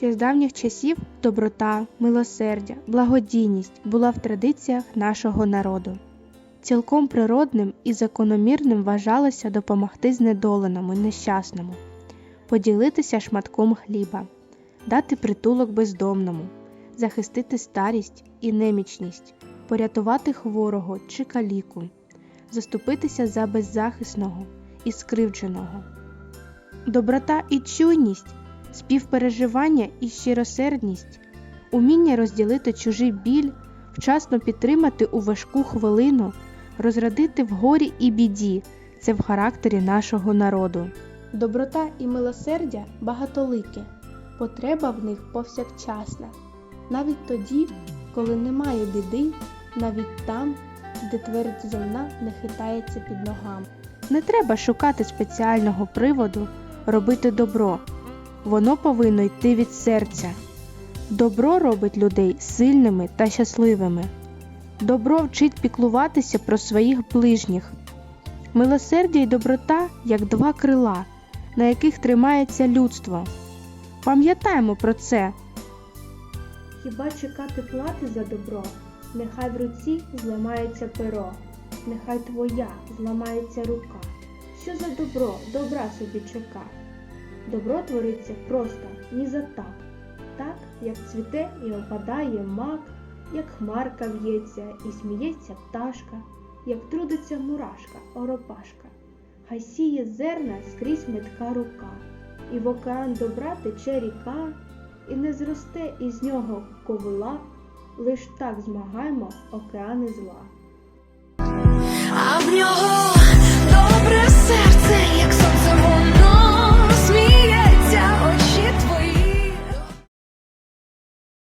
Ще з давніх часів доброта, милосердя, благодійність була в традиціях нашого народу. Цілком природним і закономірним вважалося допомогти знедоленому і нещасному, поділитися шматком хліба, дати притулок бездомному, захистити старість і немічність, порятувати хворого чи каліку, заступитися за беззахисного і скривдженого. Доброта і чуйність, співпереживання і щиросердність, уміння розділити чужий біль, вчасно підтримати у важку хвилину, розрадити в горі і біді це в характері нашого народу. Доброта і милосердя багатолике, потреба в них повсякчасна, навіть тоді, коли немає біди, навіть там, де твердь земна не хитається під ногами. Не треба шукати спеціального приводу робити добро. Воно повинно йти від серця. Добро робить людей сильними та щасливими. Добро вчить піклуватися про своїх ближніх. Милосердя й доброта як два крила, на яких тримається людство. Пам'ятаємо про це. Хіба чекати плати за добро? Нехай в руці зламається перо, нехай твоя зламається рука. Що за добро, добра собі чека? Добро твориться просто ні за так, так, як цвіте і опадає мак, як хмарка в'ється і сміється пташка, як трудиться мурашка, оропашка. Хай сіє зерна скрізь метка рука, і в океан добра тече ріка, і не зросте із нього ковила, лиш так змагаймо океани зла. а в нього